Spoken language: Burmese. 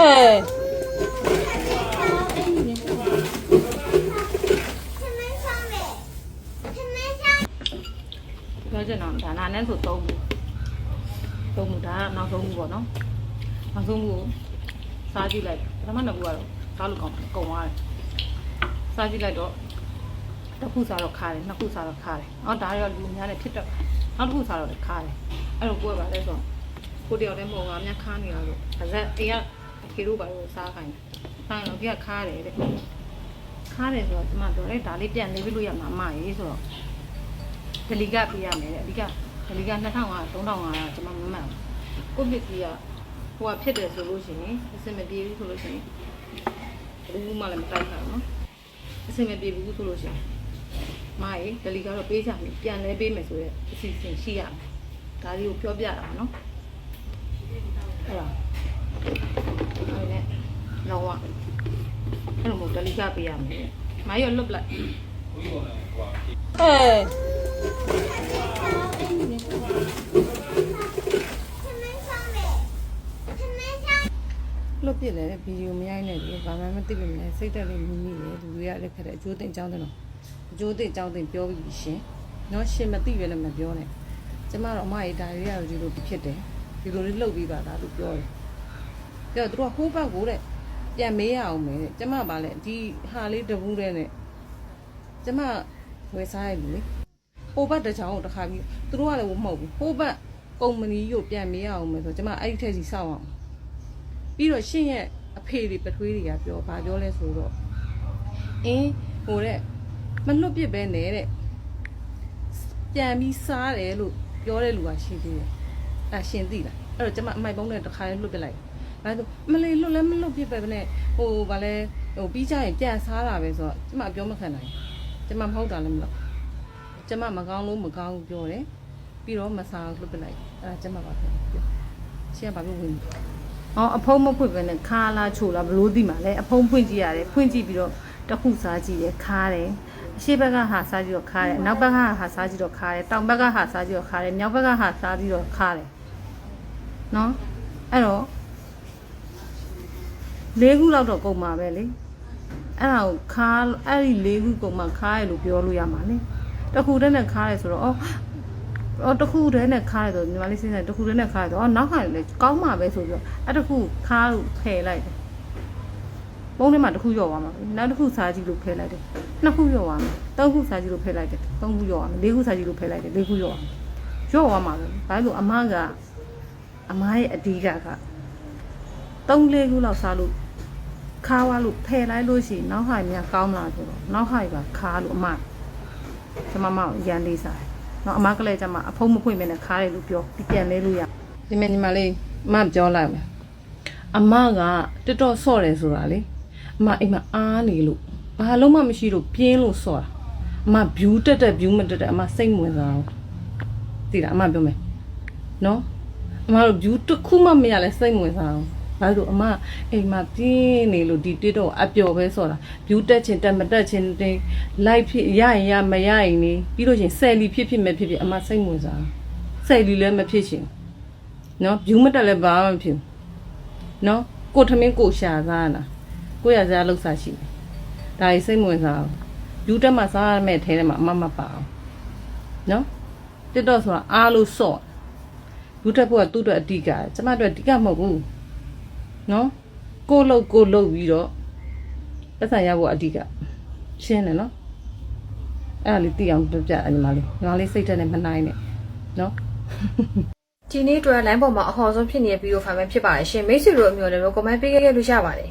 ပြောချင်တော့ဒါနာနဲ့ဆိုသုံးဘူးသုံးဘူးဒါကနောက်ဆုံးဘူးပေါ့နော်နောက်ဆုံးဘူးကိုစားကြည့်လိုက်ပထမနှစ်ခုကတော့စားလို့ကောင်းကုန်သွားတယ်စားကြည့်လိုက်တော့တစ်ခုစားတော့ခါတယ်နှစ်ခုစားတော့ခါတယ်အော်ဒါရောလူများနဲ့ဖြစ်တော့နောက်တစ်ခုစားတော့လည်းခါတယ်အဲ့တော့ကိုယ်ကပါလဲဆိုတော့ကိုတယောက်တည်းမဟုတ်ငါများခါနေရလို့ဒါကအေးကအ ဖေတို့ပါလို့စားခိုင်းတယ်ဆိုင်တော့ပြခါတယ်တဲ့ခါတယ်ဆိုတော့ဒီမှာပြောတယ်ဒါလေးပြန်လေးပြလို့ရမှာမရေးဆိုတော့ဒလီကပေးရမယ်တဲ့အဓိကဒလီက2500 3500ကျွန်မမမှန်ဘူးကိုမြစ်ကြီးကဟိုကဖြစ်တယ်ဆိုလို့ရှိရင်အစင်မပြေဘူးဆိုလို့ရှိရင်ဘူးမှလည်းမတိုက်ပါဘူးနော်အစင်မပြေဘူးဆိုလို့ရှိရင်မာရေဒလီကတော့ပေးချမယ်ပြန်လဲပေးမယ်ဆိုရက်အစီအစဉ်ရှိရမယ်ဒါလေးကိုပြောပြတာပါနော်အဲ့ဒါ အဲ့နဲ့လောကအဲ့လိုမျိုးဒလီကပေးရမယ်မာရလွတ်လိုက်ဟဲ့လွတ်ပြစ်လေဗီဒီယိုမရိုက်နဲ့ဒီဘာမှမသိလို့မလဲစိတ်တက်လေးမိမိလေလူတွေကလည်းခက်တဲ့အကျိုးသိအကြောင်းတင်တော့အကျိုးသိအကြောင်းတင်ပြောပြီးရှင်နော်ရှင်မသိရလည်းမပြောနဲ့ကျမတော့အမရဲ့ဒါရီရဒီလိုဖြစ်တယ်ဒီလိုလေးလှုပ်ပြီးပါလားလို့ပြောတယ် ပြောသူတို့ကဟိုးဘက်ကိုတဲ့ပြန်မေးရအောင်မယ်တဲ့ကျမပါလေဒီဟာလေးတပူးတဲ့နဲ့ကျမဝယ်စားရလူလေဟိုဘက်တစ်ချောင်းကိုတစ်ခါပြီးသူတို့ကလည်းမဟုတ်ဘူးဟိုဘက်ကုမ္ပဏီကိုပြန်မေးရအောင်မယ်ဆိုကျမအဲ့ဒီထက်စီစောက်အောင်ပြီးတော့ရှင့်ရဲ့အဖေတွေပထွေးတွေကပြောဘာပြောလဲဆိုတော့အင်းဟိုတဲ့မလွတ်ပြစ်ပဲနဲ့တဲ့ပြန်ပြီးစားတယ်လို့ပြောတဲ့လူကရှိသေးတယ်အဲရှင်သိလားအဲ့တော့ကျမအမိုက်ပုံးနဲ့တစ်ခါလေးလွတ်ပြလိုက် ဘာလို့မလေးလွတ်လဲမလွတ်ပြစ်ပဲနဲ့ဟိုဗာလဲဟိုပြီးကြရင်ပြန်စားတာပဲဆိုတော့ကျမပြောမခံနိုင်ကျမမဟုတ်တာလည်းမလို့ကျမမကောင်းလို့မကောင်းဘူးပြောတယ်ပြီးတော့မစားလွတ်ပြလိုက်အဲ့ဒါကျမပါပြောရှင့်ကဘာလို့ဝင်အော်အဖုံးမဖွင့်ပဲနဲ့ခါလာချိုလာဘလို့သိမှာလဲအဖုံးဖွင့်ကြည့်ရတယ်ဖွင့်ကြည့်ပြီးတော့တစ်ခုစားကြည့်ရခါတယ်အရှိဘက်ကဟာစားကြည့်တော့ခါတယ်အနောက်ဘက်ကဟာစားကြည့်တော့ခါတယ်တောင်ဘက်ကဟာစားကြည့်တော့ခါတယ်မြောက်ဘက်ကဟာစားကြည့်တော့ခါတယ်နော်အဲ့တော့ လေးခုလောက်တော့ကုန်မှာပဲလေအဲ့ဒါကိုခါအဲ့ဒီလေးခုကုန်မှာခါရလို့ပြောလို့ရမှာလေတစ်ခုတည်းနဲ့ခါရဆိုတော့အော်အော်တစ်ခုတည်းနဲ့ခါရတော့ညီမလေးစဉ်းစားတစ်ခုတည်းနဲ့ခါရတော့အော်နောက်ခါလည်းကောင်းမှာပဲဆိုပြီးတော့အဲ့တစ်ခုခါလို့ဖယ်လိုက်တယ်ပုံးထဲမှာတစ်ခုရော့သွားမှာပဲနောက်တစ်ခုစားကြည့်လို့ဖယ်လိုက်တယ်နှစ်ခုရော့သွားမှာသုံးခုစားကြည့်လို့ဖယ်လိုက်တယ်သုံးခုရော့သွားမှာလေးခုစားကြည့်လို့ဖယ်လိုက်တယ်လေးခုရော့သွားမှာရော့သွားမှာပဲဘာလို့အမကအမရဲ့အဓိကကသုံးလေးခုလောက်စားလို့ ခါဝါလို့ဖယ်လိုက်လို့ရှိရင်နောက်ဟာများကောင်းမလားဆိုတော့နောက်ဟာကခါလို့အမကျမမကိုရန်လေးစားတယ်နော်အမကလေးကျမအဖုံးမဖွင့်မနဲ့ခါတယ်လို့ပြောဒီပြန်လဲလို့ရဒီမညီမလေးအမပြောလိုက်မယ်အမကတော်တော်ဆော့တယ်ဆိုတာလေအမအိမ်မှာအားနေလို့ဘာလုံးမှမရှိလို့ပြင်းလို့ဆော့တာအမ view တက်တက် view မတက်တက်အမစိတ်ဝင်စားအောင်သိလားအမပြောမယ်နော်အမတို့ view တစ်ခုမှမရလဲစိတ်ဝင်စားအောင် ဘာလို့အမအိမ်မှာပြင်းနေလို့ဒီတစ်တော့အပျော်ပဲဆော့တာ view တက်ချင်တက်မတက်ချင်တင် live ဖြစ်ရရင်ရမရရင်နေပြီးလို့ချင်းဆယ်လီဖြစ်ဖြစ်မဲ့ဖြစ်ဖြစ်အမစိတ်ဝင်စားဆယ်လီလည်းမဖြစ်ချင်နော် view မတက်လည်းဘာမှမဖြစ်ဘူးနော်ကိုထမင်းကိုရှာစားလားကိုရစားလောက်စားရှိတယ်ဒါကြီးစိတ်ဝင်စားအောင် view တက်မှစားရမယ့်ထဲထဲမှာအမမပါအောင်နော်တစ်တော့ဆိုတာအားလို့စော့ view တက်ဖို့ကသူ့အတွက်အဓိကကျမတို့အဓိကမဟုတ်ဘူး နော်ကိုလုတ်ကိုလုတ်ပြီးတော့ပတ်စံရဖို့အဓိကရှင်းတယ်နော်အဲ့ဒါလေးသိအောင်ပြပြအညီမလေးညီမလေးစိတ်ဓာတ်နဲ့မနိုင်နဲ့နော်ဒီနေ့အတွက် line ပေါ်မှာအဟော်ဆုံးဖြစ်နေတဲ့ဗီဒီယိုဖိုင်ပဲဖြစ်ပါတယ်ရှင်မိတ်ဆွေတို့အမျိုးလည်း comment ပေးခဲ့လို့ရပါတယ်